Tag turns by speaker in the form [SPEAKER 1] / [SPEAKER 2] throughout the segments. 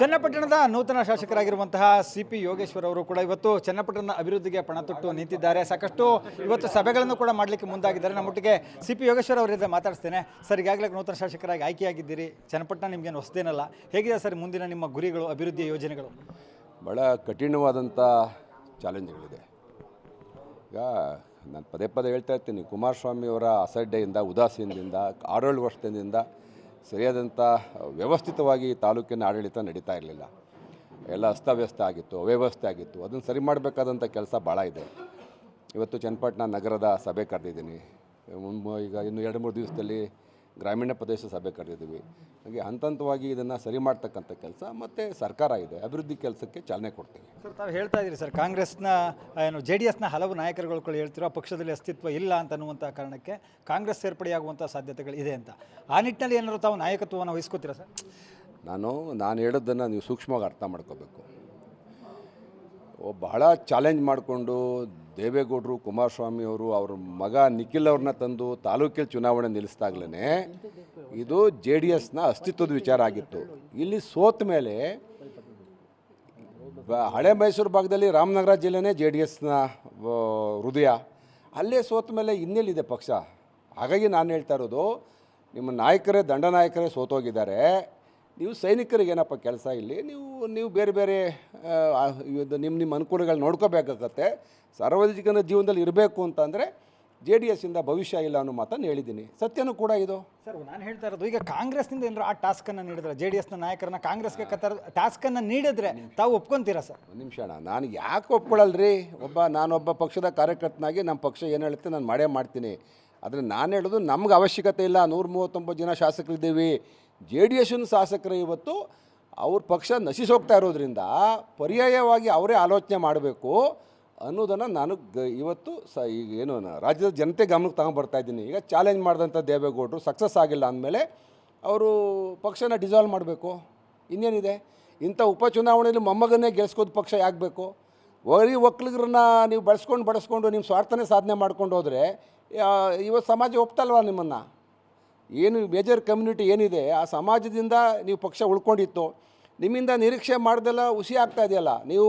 [SPEAKER 1] ಚನ್ನಪಟ್ಟಣದ ನೂತನ ಶಾಸಕರಾಗಿರುವಂತಹ C P Yogeshwar ಅವರು ಕೂಡ ಇವತ್ತು ಚನ್ನಪಟ್ಟಣದ ಅಭಿವೃದ್ಧಿಗೆ ಪಣ ತೊಟ್ಟು ನಿಂತಿದ್ದಾರೆ. ಸಾಕಷ್ಟು ಇವತ್ತು ಸಭೆಗಳನ್ನು ಕೂಡ ಮಾಡಲಿಕ್ಕೆ ಮುಂದಾಗಿದ್ದಾರೆ. ನಮ್ಮೊಟ್ಟಿಗೆ ಸಿ ಪಿ ಯೋಗೇಶ್ವರ್ ಅವರಿಂದ ಮಾತಾಡ್ತೇನೆ ಸರ್, ಈಗಾಗಲೇ ನೂತನ ಶಾಸಕರಾಗಿ ಆಯ್ಕೆಯಾಗಿದ್ದೀರಿ. ಚನ್ನಪಟ್ಟಣ ನಿಮಗೇನು ಹೊಸದೇನಲ್ಲ. ಹೇಗಿದೆ ಸರ್ ಮುಂದಿನ ನಿಮ್ಮ ಗುರಿಗಳು ಅಭಿವೃದ್ಧಿ ಯೋಜನೆಗಳು?
[SPEAKER 2] ಭಾಳ ಕಠಿಣವಾದಂಥ ಚಾಲೆಂಜ್ಗಳಿದೆ. ಈಗ ನಾನು ಪದೇ ಪದೇ ಹೇಳ್ತಾ ಇರ್ತೀನಿ. ಕುಮಾರಸ್ವಾಮಿಯವರ ಅಸಡ್ಡೆಯಿಂದ, ಉದಾಸೀನದಿಂದ, ಆರೋಳು ವರ್ಷದಿಂದ ಸರಿಯಾದಂಥ ವ್ಯವಸ್ಥಿತವಾಗಿ ತಾಲೂಕಿನ ಆಡಳಿತ ನಡೀತಾ ಇರಲಿಲ್ಲ. ಎಲ್ಲ ಅಸ್ತವ್ಯಸ್ತ ಆಗಿತ್ತು, ಅವ್ಯವಸ್ಥೆ ಆಗಿತ್ತು. ಅದನ್ನು ಸರಿ ಮಾಡಬೇಕಾದಂಥ ಕೆಲಸ ಭಾಳ ಇದೆ. ಇವತ್ತು ಚನ್ನಪಟ್ಟಣ ನಗರದ ಸಭೆ ಕರೆದಿದ್ದೀನಿ. ಈಗ ಇನ್ನು ಎರಡು, ಮೂರು ದಿವಸದಲ್ಲಿ ಗ್ರಾಮೀಣ ಪ್ರದೇಶ ಸಭೆ ಕರೆದಿದ್ದೀವಿ. ಹಾಗೆ ಹಂತ ಹಂತವಾಗಿ ಇದನ್ನು ಸರಿ ಮಾಡ್ತಕ್ಕಂಥ ಕೆಲಸ ಮತ್ತು ಸರ್ಕಾರ ಇದೆ. ಅಭಿವೃದ್ಧಿ ಕೆಲಸಕ್ಕೆ ಚಾಲನೆ ಕೊಡ್ತೀವಿ.
[SPEAKER 1] ಸರ್ ತಾವು ಹೇಳ್ತಾ ಇದ್ದೀರಿ ಸರ್ ಕಾಂಗ್ರೆಸ್ನ ಏನು ಜೆ ಡಿ ಎಸ್ನ ಹಲವು ನಾಯಕರುಗಳು ಕೂಡ ಹೇಳ್ತಿರೋ ಆ ಪಕ್ಷದಲ್ಲಿ ಅಸ್ತಿತ್ವ ಇಲ್ಲ ಅಂತ ಅನ್ನುವಂಥ ಕಾರಣಕ್ಕೆ ಕಾಂಗ್ರೆಸ್ ಸೇರ್ಪಡೆಯಾಗುವಂಥ ಸಾಧ್ಯತೆಗಳು ಇದೆ ಅಂತ. ಆ ನಿಟ್ಟಿನಲ್ಲಿ ಏನಾದರೂ ತಾವು ನಾಯಕತ್ವವನ್ನು ವಹಿಸ್ಕೋತೀರಾ ಸರ್?
[SPEAKER 2] ನಾನು ನಾನು ಹೇಳೋದನ್ನು ನೀವು ಸೂಕ್ಷ್ಮವಾಗಿ ಅರ್ಥ ಮಾಡ್ಕೋಬೇಕು. ಬಹಳ ಚಾಲೆಂಜ್ ಮಾಡಿಕೊಂಡು ದೇವೇಗೌಡರು, ಕುಮಾರಸ್ವಾಮಿ ಅವರು ಅವ್ರ ಮಗ ನಿಖಿಲ್ ಅವ್ರನ್ನ ತಂದು ತಾಲೂಕಿನ ಚುನಾವಣೆ ನಿಲ್ಲಿಸಿದಾಗಲೇ ಇದು ಜೆ ಡಿ ಎಸ್ನ ಅಸ್ತಿತ್ವದ ವಿಚಾರ ಆಗಿತ್ತು. ಇಲ್ಲಿ ಸೋತ ಮೇಲೆ ಹಳೆ ಮೈಸೂರು ಭಾಗದಲ್ಲಿ ರಾಮನಗರ ಜಿಲ್ಲೆನೇ ಜೆ ಡಿ ಎಸ್ನ ಹೃದಯ. ಅಲ್ಲೇ ಸೋತ ಮೇಲೆ ಇನ್ನೆಲ್ಲಿದೆ ಪಕ್ಷ? ಹಾಗಾಗಿ ನಾನು ಹೇಳ್ತಾ ಇರೋದು, ನಿಮ್ಮ ನಾಯಕರೇ ದಂಡ ನಾಯಕರೇ ಸೋತೋಗಿದ್ದಾರೆ. ನೀವು ಸೈನಿಕರಿಗೆ ಏನಪ್ಪ ಕೆಲಸ ಇಲ್ಲಿ? ನೀವು ನೀವು ಬೇರೆ ಬೇರೆ ಇದು ನಿಮ್ಮ ನಿಮ್ಮ ಅನುಕೂಲಗಳು ನೋಡ್ಕೋಬೇಕಾಗತ್ತೆ. ಸಾರ್ವಜನಿಕನ ಜೀವನದಲ್ಲಿ ಇರಬೇಕು ಅಂತಂದರೆ ಜೆ ಡಿ ಎಸ್ಸಿಂದ ಭವಿಷ್ಯ ಇಲ್ಲ ಅನ್ನೋ ಮಾತನ್ನು ಹೇಳಿದ್ದೀನಿ. ಸತ್ಯನೂ ಕೂಡ ಇದು.
[SPEAKER 1] ಸರ್ ನಾನು ಹೇಳ್ತಾ ಇರೋದು ಈಗ ಕಾಂಗ್ರೆಸ್ನಿಂದ ಏನಾರು ಆ ಟಾಸ್ಕನ್ನು ನೀಡಿದ್ರೆ ಜೆ ಡಿ ಎಸ್ನ ನಾಯಕರನ್ನ ಕಾಂಗ್ರೆಸ್ಗೆ ಕತ್ತರ ಟಾಸ್ಕನ್ನು ನೀಡಿದ್ರೆ ತಾವು ಒಪ್ಕೊತೀರಾ ಸರ್?
[SPEAKER 2] ಒಂದು ನಿಮಿಷ ನಾನು ಯಾಕೆ ಒಪ್ಕೊಳ್ಳಲ್ರಿ ಒಬ್ಬ ನಾನೊಬ್ಬ ಪಕ್ಷದ ಕಾರ್ಯಕರ್ತನಾಗಿ ನಮ್ಮ ಪಕ್ಷ ಏನು ಹೇಳುತ್ತೆ ನಾನು ಮಾಡೇ ಮಾಡ್ತೀನಿ. ಆದರೆ ನಾನು ಹೇಳೋದು ನಮ್ಗೆ ಅವಶ್ಯಕತೆ ಇಲ್ಲ. ನೂರ ಮೂವತ್ತೊಂಬತ್ತು ಜನ ಶಾಸಕರಿದ್ದೀವಿ. ಜೆ ಡಿ ಎಸ್ನ ಶಾಸಕರು ಇವತ್ತು ಅವ್ರ ಪಕ್ಷ ನಶಿಸೋಗ್ತಾ ಇರೋದ್ರಿಂದ ಪರ್ಯಾಯವಾಗಿ ಅವರೇ ಆಲೋಚನೆ ಮಾಡಬೇಕು ಅನ್ನೋದನ್ನು ನಾನು ಗ, ಇವತ್ತು ಸ, ಈಗ ಏನು ರಾಜ್ಯದ ಜನತೆ ಗಮನಕ್ಕೆ ತಗೊಂಡ್ಬರ್ತಾ ಇದ್ದೀನಿ. ಈಗ ಚಾಲೆಂಜ್ ಮಾಡಿದಂಥ ದೇವೇಗೌಡರು ಸಕ್ಸಸ್ ಆಗಿಲ್ಲ ಅಂದಮೇಲೆ ಅವರು ಪಕ್ಷನ ಡಿಸಾಲ್ವ್ ಮಾಡಬೇಕು. ಇನ್ನೇನಿದೆ? ಇಂಥ ಉಪಚುನಾವಣೆಯಲ್ಲಿ ಮೊಮ್ಮಗನ್ನೇ ಗೆಲ್ಸ್ಕೋದು ಪಕ್ಷ ಯಾಕಬೇಕು? ಒರಿ ಒಕ್ಕಲಿಗರನ್ನ ನೀವು ಬಳಸ್ಕೊಂಡು ಬಳಸ್ಕೊಂಡು ನಿಮ್ಮ ಸ್ವಾರ್ಥನೇ ಸಾಧನೆ ಮಾಡ್ಕೊಂಡು ಹೋದರೆ ಇವತ್ತು ಸಮಾಜ ಒಪ್ತಲ್ವಾ ನಿಮ್ಮನ್ನು? ಏನು ಮೇಜರ್ ಕಮ್ಯುನಿಟಿ ಏನಿದೆ, ಆ ಸಮಾಜದಿಂದ ನೀವು ಪಕ್ಷ ಉಳ್ಕೊಂಡಿತ್ತು, ನಿಮ್ಮಿಂದ ನಿರೀಕ್ಷೆ ಮಾಡ್ದೆಲ್ಲ ಹುಸಿ ಆಗ್ತಾ ಇದೆಯಲ್ಲ, ನೀವು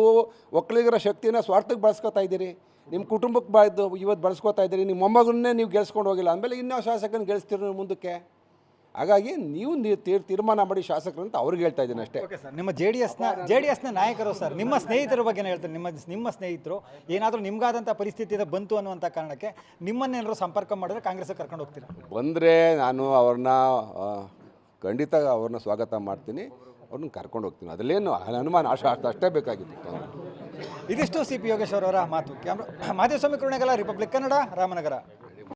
[SPEAKER 2] ಒಕ್ಕಲಿಗರ ಶಕ್ತಿನ ಸ್ವಾರ್ಥಕ್ಕೆ ಬಳಸ್ಕೊತಾ ಇದ್ದೀರಿ, ನಿಮ್ಮ ಕುಟುಂಬಕ್ಕೆ ಬಾಯ್ದು ಇವತ್ತು ಬಳಸ್ಕೊತಾ ಇದ್ದೀರಿ, ನಿಮ್ಮ ಮೊಮ್ಮಗನ್ನೇ ನೀವು ಗೆಲ್ಸ್ಕೊಂಡು ಹೋಗಿಲ್ಲ ಆಮೇಲೆ ಇನ್ನೂ ಶಾಸಕನ ಗೆಲ್ಸ್ತೀರಿ ಮುಂದಕ್ಕೆ. ಹಾಗಾಗಿ ನೀವು ತೀರ್ಮಾನ ಮಾಡಿ ಶಾಸಕರು ಅಂತ ಅವ್ರಿಗೆ ಹೇಳ್ತಾ ಇದ್ದೀನಿ ಅಷ್ಟೇ.
[SPEAKER 1] ಓಕೆ ಸರ್ ನಿಮ್ಮ ಜೆ ಡಿ ಎಸ್ನ ಜೆ ಡಿ ಎಸ್ನ ನಾಯಕರು ಸರ್ ನಿಮ್ಮ ಸ್ನೇಹಿತರ ಬಗ್ಗೆ ಹೇಳ್ತಾರೆ ನಿಮ್ಮ ನಿಮ್ಮ ಸ್ನೇಹಿತರು ಏನಾದರೂ ನಿಮ್ಗಾದಂಥ ಪರಿಸ್ಥಿತಿ ಇದೆ ಬಂತು ಅನ್ನುವಂಥ ಕಾರಣಕ್ಕೆ ನಿಮ್ಮನ್ನೇನಾದರೂ ಸಂಪರ್ಕ ಮಾಡಿದ್ರೆ ಕಾಂಗ್ರೆಸ್ಗೆ ಕರ್ಕೊಂಡು ಹೋಗ್ತೀರಾ?
[SPEAKER 2] ಬಂದರೆ ನಾನು ಅವ್ರನ್ನ ಖಂಡಿತ ಅವ್ರನ್ನ ಸ್ವಾಗತ ಮಾಡ್ತೀನಿ ಅವ್ರನ್ನ ಕರ್ಕೊಂಡು ಹೋಗ್ತೀನಿ. ಅದರಲ್ಲೇನು ಅನುಮಾನ ಆಶಾ ಅರ್ಥ ಅಷ್ಟೇ ಬೇಕಾಗಿತ್ತು.
[SPEAKER 1] ಇದಿಷ್ಟು ಸಿ ಪಿ ಯೋಗೇಶ್ವರವರ ಅವರ ಮಾತು. ಕ್ಯಾಮ್ರಾ ಮಾದೇಸ್ವಾಮಿ ಕರುಣೆಗಲ ರಿಪಬ್ಲಿಕ್ ಕನ್ನಡ ರಾಮನಗರ.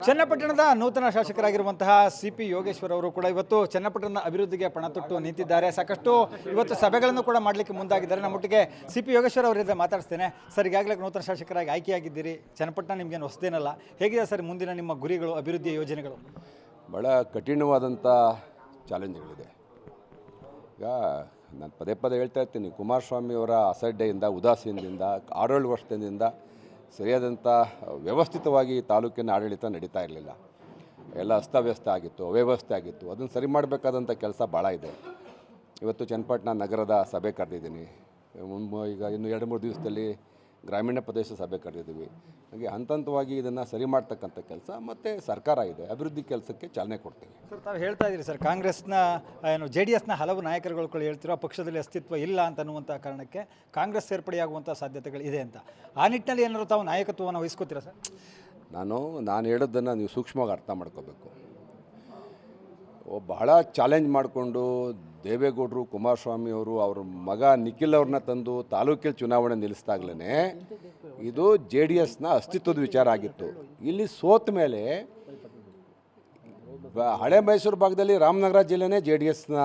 [SPEAKER 1] ಚನ್ನಪಟ್ಟಣದ ನೂತನ ಶಾಸಕರಾಗಿರುವಂತಹ ಸಿ ಪಿ ಯೋಗೇಶ್ವರ್ ಅವರು ಕೂಡ ಇವತ್ತು ಚನ್ನಪಟ್ಟಣದ ಅಭಿವೃದ್ಧಿಗೆ ಪಣ ತೊಟ್ಟು ನಿಂತಿದ್ದಾರೆ. ಸಾಕಷ್ಟು ಇವತ್ತು ಸಭೆಗಳನ್ನು ಕೂಡ ಮಾಡಲಿಕ್ಕೆ ಮುಂದಾಗಿದ್ದಾರೆ. ನಮ್ಮೊಟ್ಟಿಗೆ ಸಿ ಪಿ ಯೋಗೇಶ್ವರ್ ಅವರಿಂದ ಮಾತಾಡ್ತೇನೆ ಸರ್, ಈಗಾಗಲೇ ನೂತನ ಶಾಸಕರಾಗಿ ಆಯ್ಕೆಯಾಗಿದ್ದೀರಿ. ಚನ್ನಪಟ್ಟಣ ನಿಮಗೇನು ಹೊಸದೇನಲ್ಲ. ಹೇಗಿದೆ ಸರ್ ಮುಂದಿನ ನಿಮ್ಮ ಗುರಿಗಳು, ಅಭಿವೃದ್ಧಿಯ ಯೋಜನೆಗಳು?
[SPEAKER 2] ಬಹಳ ಕಠಿಣವಾದಂಥ ಚಾಲೆಂಜ್ಗಳಿದೆ. ಈಗ ನಾನು ಪದೇ ಪದೇ ಹೇಳ್ತಾ ಇರ್ತೀನಿ. ಕುಮಾರಸ್ವಾಮಿಯವರ ಅಸಡ್ಡೆಯಿಂದ, ಉದಾಸೀನದಿಂದ ಆಡಳಿತ ವರ್ಷದಿಂದ ಸರಿಯಾದಂಥ ವ್ಯವಸ್ಥಿತವಾಗಿ ತಾಲೂಕಿನ ಆಡಳಿತ ನಡೀತಾ ಇರಲಿಲ್ಲ. ಎಲ್ಲ ಅಸ್ತವ್ಯಸ್ತ ಆಗಿತ್ತು, ಅವ್ಯವಸ್ಥೆ ಆಗಿತ್ತು. ಅದನ್ನು ಸರಿ ಮಾಡಬೇಕಾದಂಥ ಕೆಲಸ ಭಾಳ ಇದೆ. ಇವತ್ತು ಚನ್ನಪಟ್ಟಣ ನಗರದ ಸಭೆ ಕರೆದಿದ್ದೀನಿ. ಈಗ ಇನ್ನು ಎರಡು, ಮೂರು ದಿವಸದಲ್ಲಿ ಗ್ರಾಮೀಣ ಪ್ರದೇಶ ಸಭೆ ಕರೆದಿದ್ದೀವಿ. ಹಾಗೆ ಹಂತ ಹಂತವಾಗಿ ಇದನ್ನು ಸರಿ ಮಾಡ್ತಕ್ಕಂಥ ಕೆಲಸ ಮತ್ತು ಸರ್ಕಾರ ಇದೆ. ಅಭಿವೃದ್ಧಿ ಕೆಲಸಕ್ಕೆ ಚಾಲನೆ ಕೊಡ್ತೀವಿ.
[SPEAKER 1] ಸರ್ ತಾವು ಹೇಳ್ತಾ ಇದ್ದೀರಿ ಸರ್ ಕಾಂಗ್ರೆಸ್ನ ಏನು ಜೆ ಡಿ ಎಸ್ನ ಹಲವು ನಾಯಕರುಗಳು ಕೂಡ ಹೇಳ್ತಿರೋ ಆ ಪಕ್ಷದಲ್ಲಿ ಅಸ್ತಿತ್ವ ಇಲ್ಲ ಅಂತ ಅನ್ನುವಂಥ ಕಾರಣಕ್ಕೆ ಕಾಂಗ್ರೆಸ್ ಸೇರ್ಪಡೆಯಾಗುವಂಥ ಸಾಧ್ಯತೆಗಳು ಇದೆ ಅಂತ. ಆ ನಿಟ್ಟಿನಲ್ಲಿ ಏನಾದರೂ ತಾವು ನಾಯಕತ್ವವನ್ನು ವಹಿಸ್ಕೋತೀರಾ ಸರ್?
[SPEAKER 2] ನಾನು ನಾನು ಹೇಳೋದನ್ನು ನೀವು ಸೂಕ್ಷ್ಮವಾಗಿ ಅರ್ಥ ಮಾಡ್ಕೋಬೇಕು. ಬಹಳ ಚಾಲೆಂಜ್ ಮಾಡಿಕೊಂಡು ದೇವೇಗೌಡರು, ಕುಮಾರಸ್ವಾಮಿ ಅವರು ಅವ್ರ ಮಗ ನಿಖಿಲ್ ಅವ್ರನ್ನ ತಂದು ತಾಲೂಕಿನ ಚುನಾವಣೆ ನಿಲ್ಲಿಸಿದಾಗಲೇ ಇದು ಜೆ ಡಿ ಎಸ್ನ ಅಸ್ತಿತ್ವದ ವಿಚಾರ ಆಗಿತ್ತು. ಇಲ್ಲಿ ಸೋತ ಮೇಲೆ ಹಳೆ ಮೈಸೂರು ಭಾಗದಲ್ಲಿ ರಾಮನಗರ ಜಿಲ್ಲೆನೇ ಜೆ ಡಿ ಎಸ್ನ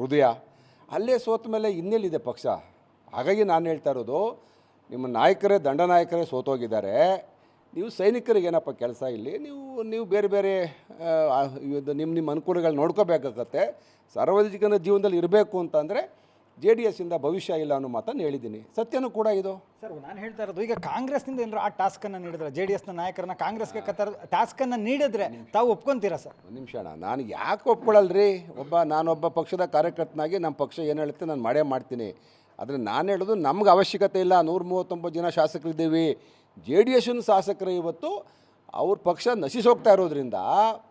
[SPEAKER 2] ಹೃದಯ. ಅಲ್ಲೇ ಸೋತ ಮೇಲೆ ಇನ್ನೆಲ್ಲಿದೆ ಪಕ್ಷ? ಹಾಗಾಗಿ ನಾನು ಹೇಳ್ತಾ ಇರೋದು, ನಿಮ್ಮ ನಾಯಕರೇ, ದಂಡ ನಾಯಕರೇ ಸೋತೋಗಿದ್ದಾರೆ. ನೀವು ಸೈನಿಕರಿಗೆ ಏನಪ್ಪ ಕೆಲಸ ಇಲ್ಲಿ? ನೀವು ನೀವು ಬೇರೆ ಬೇರೆ ಇದು ನಿಮ್ಮ ನಿಮ್ಮ ಅನುಕೂಲಗಳು ನೋಡ್ಕೋಬೇಕಾಗತ್ತೆ. ಸಾರ್ವಜನಿಕನ ಜೀವನದಲ್ಲಿ ಇರಬೇಕು ಅಂತಂದರೆ ಜೆ ಡಿ ಎಸ್ಸಿಂದ ಭವಿಷ್ಯ ಇಲ್ಲ ಅನ್ನೋ ಮಾತನ್ನು ಹೇಳಿದ್ದೀನಿ. ಸತ್ಯನೂ ಕೂಡ ಇದು.
[SPEAKER 1] ಸರ್ ನಾನು ಹೇಳ್ತಾ ಇರೋದು ಈಗ ಕಾಂಗ್ರೆಸ್ನಿಂದ ಏನಾರು ಆ ಟಾಸ್ಕನ್ನು ನೀಡಿದ್ರೆ ಜೆ ಡಿ ಎಸ್ನ ನಾಯಕರನ್ನ ಕಾಂಗ್ರೆಸ್ಗೆ ಕತ್ತರ ಟಾಸ್ಕನ್ನು ನೀಡಿದ್ರೆ ತಾವು ಒಪ್ಕೊತೀರಾ ಸರ್?
[SPEAKER 2] ಒಂದು ನಿಮಿಷ ಅಣ್ಣ ನಾನು ಯಾಕೆ ಒಪ್ಕೊಳ್ಳಲ್ರಿ ಒಬ್ಬ ನಾನೊಬ್ಬ ಪಕ್ಷದ ಕಾರ್ಯಕರ್ತನಾಗಿ ನಮ್ಮ ಪಕ್ಷ ಏನು ಹೇಳುತ್ತೆ ನಾನು ಮಾಡೇ ಮಾಡ್ತೀನಿ. ಆದರೆ ನಾನು ಹೇಳೋದು ನಮ್ಗೆ ಅವಶ್ಯಕತೆ ಇಲ್ಲ. ನೂರ ಮೂವತ್ತೊಂಬತ್ತು ಜನ ಶಾಸಕರಿದ್ದೀವಿ. ಜೆ ಡಿ ಎಸ್ನ ಶಾಸಕರು ಇವತ್ತು ಅವ್ರ ಪಕ್ಷ ನಶಿಸೋಗ್ತಾ ಇರೋದ್ರಿಂದ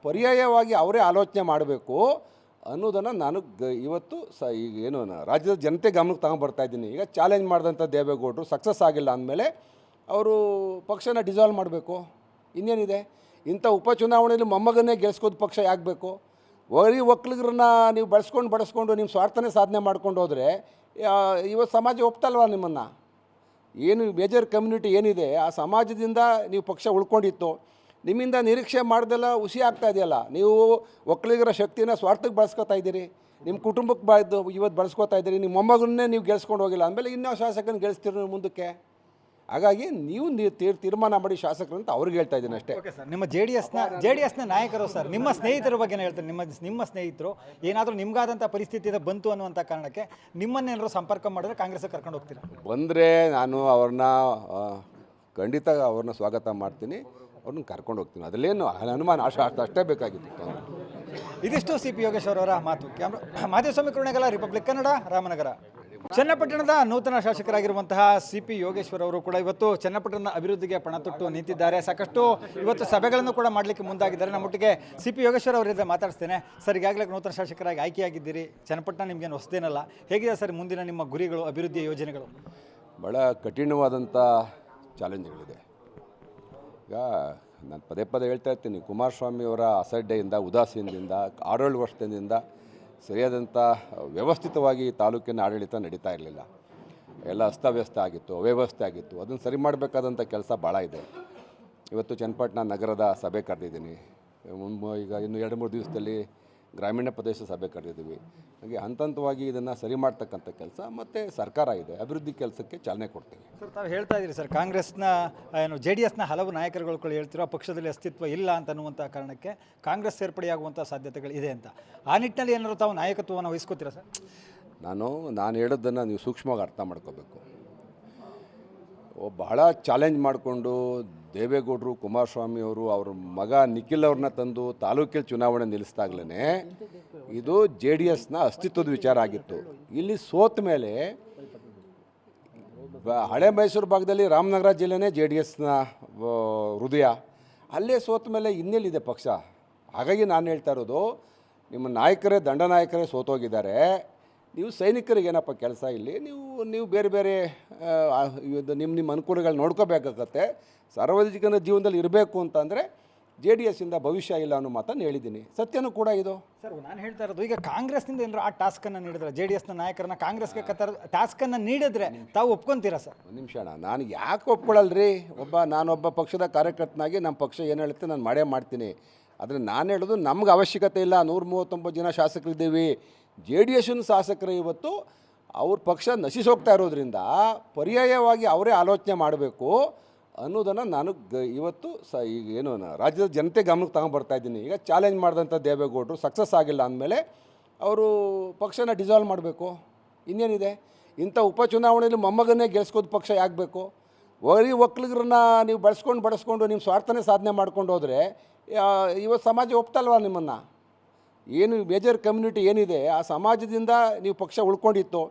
[SPEAKER 2] ಪರ್ಯಾಯವಾಗಿ ಅವರೇ ಆಲೋಚನೆ ಮಾಡಬೇಕು ಅನ್ನೋದನ್ನು ನಾನು ಗ, ಇವತ್ತು ಸ, ಈಗ ಏನು ರಾಜ್ಯದ ಜನತೆ ಗಮನಕ್ಕೆ ತಗೊಂಡ್ಬರ್ತಾ ಇದ್ದೀನಿ. ಈಗ ಚಾಲೆಂಜ್ ಮಾಡಿದಂಥ ದೇವೇಗೌಡರು ಸಕ್ಸಸ್ ಆಗಿಲ್ಲ ಅಂದಮೇಲೆ ಅವರು ಪಕ್ಷನ ಡಿಸಾಲ್ವ್ ಮಾಡಬೇಕು. ಇನ್ನೇನಿದೆ? ಇಂಥ ಉಪಚುನಾವಣೆಯಲ್ಲಿ ಮೊಮ್ಮಗನ್ನೇ ಗೆಲ್ಸ್ಕೋದು ಪಕ್ಷ ಯಾಕೆ ಬೇಕು? ಬರೀ ಒಕ್ಕಲಿಗರನ್ನ ನೀವು ಬಳಸ್ಕೊಂಡು ಬಳಸ್ಕೊಂಡು ನಿಮ್ಮ ಸ್ವಾರ್ಥನೇ ಸಾಧನೆ ಮಾಡ್ಕೊಂಡು ಹೋದರೆ ಇವತ್ತು ಸಮಾಜ ಒಪ್ತಲ್ವ ನಿಮ್ಮನ್ನು? ಏನು ಮೇಜರ್ ಕಮ್ಯುನಿಟಿ ಏನಿದೆ, ಆ ಸಮಾಜದಿಂದ ನೀವು ಪಕ್ಷ ಉಳ್ಕೊಂಡಿತ್ತು. ನಿಮ್ಮಿಂದ ನಿರೀಕ್ಷೆ ಮಾಡ್ದೆಲ್ಲ ಹುಸಿ ಆಗ್ತಾ ಇದೆಯಲ್ಲ? ನೀವು ಒಕ್ಕಲಿಗರ ಶಕ್ತಿನ ಸ್ವಾರ್ಥಕ್ಕೆ ಬಳಸ್ಕೊತಾ ಇದ್ದೀರಿ. ನಿಮ್ಮ ಕುಟುಂಬಕ್ಕೆ ಬಾಯ್ದು ಇವತ್ತು ಬಳಸ್ಕೊತಾ ಇದ್ದೀರಿ. ನಿಮ್ಮ ಮೊಮ್ಮಗನ್ನೇ ನೀವು ಗೆಲ್ಸ್ಕೊಂಡು ಹೋಗಿಲ್ಲ. ಅಂದಮೇಲೆ ಇನ್ನೂ ಶಾಸಕನ ಗೆಲ್ಸ್ತೀರಿ ಮುಂದಕ್ಕೆ? ಹಾಗಾಗಿ ನೀವು ತೀರ್ಮಾನ ಮಾಡಿ ಶಾಸಕರು ಅಂತ ಅವ್ರಿಗೆ ಹೇಳ್ತಾ ಇದ್ದೀನಿ ಅಷ್ಟೇ.
[SPEAKER 1] ಓಕೆ ಸರ್ ನಿಮ್ಮ ಜೆ ಡಿ ಎಸ್ನ ಜೆ ಡಿ ಎಸ್ನ ನಾಯಕರು ಸರ್ ನಿಮ್ಮ ಸ್ನೇಹಿತರ ಬಗ್ಗೆ ಹೇಳ್ತಾರೆ ನಿಮ್ಮ ನಿಮ್ಮ ಸ್ನೇಹಿತರು ಏನಾದರೂ ನಿಮ್ಗಾದಂಥ ಪರಿಸ್ಥಿತಿ ಇದೆ ಬಂತು ಅನ್ನುವಂಥ ಕಾರಣಕ್ಕೆ ನಿಮ್ಮನ್ನೇನಾದರೂ ಸಂಪರ್ಕ ಮಾಡಿದ್ರೆ ಕಾಂಗ್ರೆಸ್ಗೆ ಕರ್ಕೊಂಡು ಹೋಗ್ತೀರಾ?
[SPEAKER 2] ಬಂದರೆ ನಾನು ಅವ್ರನ್ನ ಖಂಡಿತ ಅವ್ರನ್ನ ಸ್ವಾಗತ ಮಾಡ್ತೀನಿ ಅವ್ರನ್ನ ಕರ್ಕೊಂಡು ಹೋಗ್ತೀನಿ. ಅದರಲ್ಲೇನು ಅನುಮಾನ ಅಷ್ಟು ಅಷ್ಟು ಅಷ್ಟೇ ಬೇಕಾಗಿತ್ತು
[SPEAKER 1] ಇದಿಷ್ಟು ಸಿ ಪಿ ಯೋಗೇಶ್ವರವರ ಅವರ ಮಾತು. ಕ್ಯಾಮ್ರಾ ಮಾಧ್ಯಮ ಸಮೀಕರಣಗಳ ರಿಪಬ್ಲಿಕ್ ಕನ್ನಡ ರಾಮನಗರ. ಚನ್ನಪಟ್ಟಣದ ನೂತನ ಶಾಸಕರಾಗಿರುವಂತಹ ಸಿ ಪಿ ಯೋಗೇಶ್ವರ್ ಅವರು ಕೂಡ ಇವತ್ತು ಚನ್ನಪಟ್ಟಣದ ಅಭಿವೃದ್ಧಿಗೆ ಪಣ ತೊಟ್ಟು ನಿಂತಿದ್ದಾರೆ. ಸಾಕಷ್ಟು ಇವತ್ತು ಸಭೆಗಳನ್ನು ಕೂಡ ಮಾಡಲಿಕ್ಕೆ ಮುಂದಾಗಿದ್ದಾರೆ. ನಮ್ಮೊಟ್ಟಿಗೆ ಸಿ ಪಿ ಯೋಗೇಶ್ವರ್ ಅವರಿಂದ ಮಾತಾಡ್ತೇನೆ ಸರ್, ಈಗಾಗಲೇ ನೂತನ ಶಾಸಕರಾಗಿ ಆಯ್ಕೆಯಾಗಿದ್ದೀರಿ. ಚನ್ನಪಟ್ಟಣ ನಿಮಗೇನು ಹೊಸದೇನಲ್ಲ. ಹೇಗಿದೆ ಸರ್ ಮುಂದಿನ ನಿಮ್ಮ ಗುರಿಗಳು, ಅಭಿವೃದ್ಧಿಯ ಯೋಜನೆಗಳು?
[SPEAKER 2] ಭಾಳ ಕಠಿಣವಾದಂಥ ಚಾಲೆಂಜ್ಗಳಿದೆ. ಈಗ ನಾನು ಪದೇ ಪದೇ ಹೇಳ್ತಾ ಇರ್ತೀನಿ. ಕುಮಾರಸ್ವಾಮಿಯವರ ಅಸಡ್ಡೆಯಿಂದ, ಉದಾಸೀನದಿಂದ, ಆರೋಳು ವರ್ಷದಿಂದ ಸರಿಯಾದಂಥ ವ್ಯವಸ್ಥಿತವಾಗಿ ತಾಲೂಕಿನ ಆಡಳಿತ ನಡೀತಾ ಇರಲಿಲ್ಲ. ಎಲ್ಲ ಅಸ್ತವ್ಯಸ್ತ ಆಗಿತ್ತು, ಅವ್ಯವಸ್ಥೆ ಆಗಿತ್ತು. ಅದನ್ನು ಸರಿ ಮಾಡಬೇಕಾದಂಥ ಕೆಲಸ ಭಾಳ ಇದೆ. ಇವತ್ತು ಚನ್ನಪಟ್ಟಣ ನಗರದ ಸಭೆ ಕರೆದಿದ್ದೀನಿ. ಈಗ ಇನ್ನು ಎರಡು, ಮೂರು ದಿವಸದಲ್ಲಿ ಗ್ರಾಮೀಣ ಪ್ರದೇಶ ಸಭೆ ಕರೆದಿದ್ದೀವಿ. ಹಾಗೆ ಹಂತ ಹಂತವಾಗಿ ಇದನ್ನು ಸರಿ ಮಾಡ್ತಕ್ಕಂಥ ಕೆಲಸ ಮತ್ತು ಸರ್ಕಾರ ಇದೆ. ಅಭಿವೃದ್ಧಿ ಕೆಲಸಕ್ಕೆ ಚಾಲನೆ ಕೊಡ್ತೀವಿ.
[SPEAKER 1] ಸರ್ ತಾವು ಹೇಳ್ತಾ ಇದ್ದೀರಿ ಸರ್ ಕಾಂಗ್ರೆಸ್ನ ಏನು ಜೆ ಡಿ ಎಸ್ನ ಹಲವು ನಾಯಕರುಗಳು ಕೂಡ ಹೇಳ್ತಿರೋ ಪಕ್ಷದಲ್ಲಿ ಅಸ್ತಿತ್ವ ಇಲ್ಲ ಅಂತ ಅನ್ನುವಂಥ ಕಾರಣಕ್ಕೆ ಕಾಂಗ್ರೆಸ್ ಸೇರ್ಪಡೆಯಾಗುವಂಥ ಸಾಧ್ಯತೆಗಳಿದೆ ಅಂತ. ಆ ನಿಟ್ಟಿನಲ್ಲಿ ಏನಾದರೂ ತಾವು ನಾಯಕತ್ವವನ್ನು ವಹಿಸ್ಕೋತೀರಾ ಸರ್?
[SPEAKER 2] ನಾನು ನಾನು ಹೇಳೋದನ್ನು ನೀವು ಸೂಕ್ಷ್ಮವಾಗಿ ಅರ್ಥ ಮಾಡ್ಕೋಬೇಕು. ಬಹಳ ಚಾಲೆಂಜ್ ಮಾಡಿಕೊಂಡು ದೇವೇಗೌಡರು, ಕುಮಾರಸ್ವಾಮಿ ಅವರು ಅವ್ರ ಮಗ ನಿಖಿಲ್ ಅವ್ರನ್ನ ತಂದು ತಾಲೂಕಿನ ಚುನಾವಣೆ ನಿಲ್ಲಿಸಿದಾಗಲೇ ಇದು ಜೆ ಡಿ ಎಸ್ನ ಅಸ್ತಿತ್ವದ ವಿಚಾರ ಆಗಿತ್ತು. ಇಲ್ಲಿ ಸೋತ ಮೇಲೆ ಹಳೆ ಮೈಸೂರು ಭಾಗದಲ್ಲಿ ರಾಮನಗರ ಜಿಲ್ಲೆನೇ ಜೆ ಡಿ ಎಸ್ನ ಹೃದಯ. ಅಲ್ಲೇ ಸೋತ ಮೇಲೆ ಇನ್ನೆಲ್ಲಿದೆ ಪಕ್ಷ? ಹಾಗಾಗಿ ನಾನು ಹೇಳ್ತಾ ಇರೋದು, ನಿಮ್ಮ ನಾಯಕರೇ, ದಂಡ ನಾಯಕರೇ ಸೋತೋಗಿದ್ದಾರೆ. ನೀವು ಸೈನಿಕರಿಗೆ ಏನಪ್ಪ ಕೆಲಸ ಇಲ್ಲಿ? ನೀವು ನೀವು ಬೇರೆ ಬೇರೆ ಇದು ನಿಮ್ಮ ನಿಮ್ಮ ಅನುಕೂಲಗಳು ನೋಡ್ಕೋಬೇಕಾಗತ್ತೆ. ಸಾರ್ವಜನಿಕನ ಜೀವನದಲ್ಲಿ ಇರಬೇಕು ಅಂತಂದರೆ ಜೆ ಡಿ ಎಸ್ಸಿಂದ ಭವಿಷ್ಯ ಇಲ್ಲ ಅನ್ನೋ ಮಾತನ್ನು ಹೇಳಿದ್ದೀನಿ. ಸತ್ಯನೂ ಕೂಡ ಇದು.
[SPEAKER 1] ಸರ್ ನಾನು ಹೇಳ್ತಾ ಇರೋದು ಈಗ ಕಾಂಗ್ರೆಸ್ನಿಂದ ಏನಾರು ಆ ಟಾಸ್ಕನ್ನು ನೀಡಿದ್ರೆ ಜೆ ಡಿ ಎಸ್ನ ನಾಯಕರನ್ನ ಕಾಂಗ್ರೆಸ್ಗೆ ಕತ್ತರ ಟಾಸ್ಕನ್ನು ನೀಡಿದ್ರೆ ತಾವು ಒಪ್ಕೊಂತೀರಾ ಸರ್?
[SPEAKER 2] ಒಂದು ನಿಮಿಷ ನಾನು ಯಾಕೆ ಒಪ್ಕೊಳ್ಳಲ್ರಿ ಒಬ್ಬ ನಾನೊಬ್ಬ ಪಕ್ಷದ ಕಾರ್ಯಕರ್ತನಾಗಿ ನಮ್ಮ ಪಕ್ಷ ಏನು ಹೇಳುತ್ತೆ ನಾನು ಮಾಡೇ ಮಾಡ್ತೀನಿ. ಆದರೆ ನಾನು ಹೇಳೋದು ನಮ್ಗೆ ಅವಶ್ಯಕತೆ ಇಲ್ಲ. ನೂರ ಮೂವತ್ತೊಂಬತ್ತು ಜನ ಶಾಸಕರಿದ್ದೀವಿ. ಜೆ ಡಿ ಎಸ್ನ ಶಾಸಕರು ಇವತ್ತು ಅವ್ರ ಪಕ್ಷ ನಶಿಸೋಗ್ತಾ ಇರೋದ್ರಿಂದ ಪರ್ಯಾಯವಾಗಿ ಅವರೇ ಆಲೋಚನೆ ಮಾಡಬೇಕು ಅನ್ನೋದನ್ನು ನಾನು ಗ, ಇವತ್ತು ಸ, ಈಗ ಏನು, ರಾಜ್ಯದ ಜನತೆ ಗಮನಕ್ಕೆ ತಗೊಂಡ್ಬರ್ತಾ ಇದ್ದೀನಿ. ಈಗ ಚಾಲೆಂಜ್ ಮಾಡಿದಂಥ ದೇವೇಗೌಡರು ಸಕ್ಸಸ್ ಆಗಿಲ್ಲ ಅಂದಮೇಲೆ ಅವರು ಪಕ್ಷನ ಡಿಸಾಲ್ವ್ ಮಾಡಬೇಕು. ಇನ್ನೇನಿದೆ? ಇಂಥ ಉಪಚುನಾವಣೆಯಲ್ಲಿ ಮೊಮ್ಮಗನ್ನೇ ಗೆಲ್ಸ್ಕೋದು ಪಕ್ಷ ಯಾಕೆ ಬೇಕು? ಬರೀ ಒಕ್ಕಲಿಗರನ್ನ ನೀವು ಬಳಸ್ಕೊಂಡು ಬಳಸ್ಕೊಂಡು ನಿಮ್ಮ ಸ್ವಾರ್ಥನೇ ಸಾಧನೆ ಮಾಡ್ಕೊಂಡು ಹೋದರೆ ಇವತ್ತು ಸಮಾಜ ಒಪ್ತಲ್ವಾ ನಿಮ್ಮನ್ನು? ಏನು ಮೇಜರ್ ಕಮ್ಯುನಿಟಿ ಏನಿದೆ, ಆ ಸಮಾಜದಿಂದ ನೀವು ಪಕ್ಷ ಉಳ್ಕೊಂಡಿತ್ತು.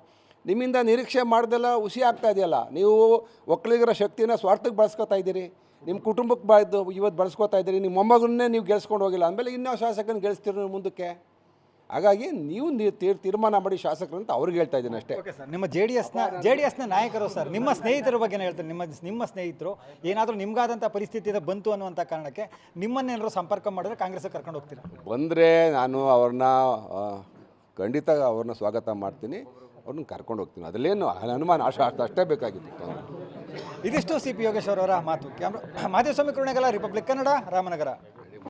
[SPEAKER 2] ನಿಮ್ಮಿಂದ ನಿರೀಕ್ಷೆ ಮಾಡ್ದೆಲ್ಲ ಹುಸಿ ಆಗ್ತಾ ಇದೆಯಲ್ಲ, ನೀವು ಒಕ್ಕಲಿಗರ ಶಕ್ತಿನ ಸ್ವಾರ್ಥಕ್ಕೆ ಬಳಸ್ಕೊತಾ ಇದ್ದೀರಿ, ನಿಮ್ಮ ಕುಟುಂಬಕ್ಕೆ ಬಾಯ್ದು ಇವತ್ತು ಬಳಸ್ಕೊತಾ ಇದ್ದೀರಿ, ನಿಮ್ಮ ಮೊಮ್ಮಗನ್ನೇ ನೀವು ಗೆಲ್ಸ್ಕೊಂಡು ಹೋಗಿಲ್ಲ ಆಮೇಲೆ ಇನ್ನೂ ಶಾಸಕನ ಗೆಲ್ಸ್ತೀರಿ ಮುಂದಕ್ಕೆ. ಹಾಗಾಗಿ ನೀವು ತೀರ್- ತೀರ್ಮಾನ ಮಾಡಿ ಶಾಸಕರು ಅಂತ ಅವ್ರಿಗೆ ಹೇಳ್ತಾ ಇದ್ದೀನಿ ಅಷ್ಟೇ.
[SPEAKER 1] ಓಕೆ ಸರ್ ನಿಮ್ಮ ಜೆ ಡಿ ಎಸ್ನ ಜೆ ಡಿ ಎಸ್ನ ನಾಯಕರು ಸರ್ ನಿಮ್ಮ ಸ್ನೇಹಿತರ ಬಗ್ಗೆ ಹೇಳ್ತಾರೆ? ನಿಮ್ಮ ನಿಮ್ಮ ಸ್ನೇಹಿತರು ಏನಾದರೂ ನಿಮ್ಗಾದಂಥ ಪರಿಸ್ಥಿತಿ ಇದು ಬಂತು ಅನ್ನುವಂಥ ಕಾರಣಕ್ಕೆ ನಿಮ್ಮನ್ನೇನಾದ್ರು ಸಂಪರ್ಕ ಮಾಡಿದ್ರೆ ಕಾಂಗ್ರೆಸ್ಗೆ ಕರ್ಕೊಂಡು ಹೋಗ್ತೀರಾ?
[SPEAKER 2] ಬಂದರೆ ನಾನು ಅವ್ರನ್ನ ಖಂಡಿತ ಅವ್ರನ್ನ ಸ್ವಾಗತ ಮಾಡ್ತೀನಿ. ಅವ್ರನ್ನ ಕರ್ಕೊಂಡು ಹೋಗ್ತೀನಿ. ಅದರಲ್ಲೇನು ಅನುಮಾನ ಅಷ್ಟು ಅಷ್ಟು ಅಷ್ಟೇ ಬೇಕಾಗಿತ್ತು.
[SPEAKER 1] ಇದಿಷ್ಟು ಸಿ ಪಿ ಯೋಗೇಶ್ವರ ಅವರ ಮಾತು. ಕ್ಯಾಮ್ರಾ ಮಾಧವಸ್ವಾಮಿ ಕುರುಣೆಗಲ ರಿಪಬ್ಲಿಕ್ ಕನ್ನಡ ರಾಮನಗರ.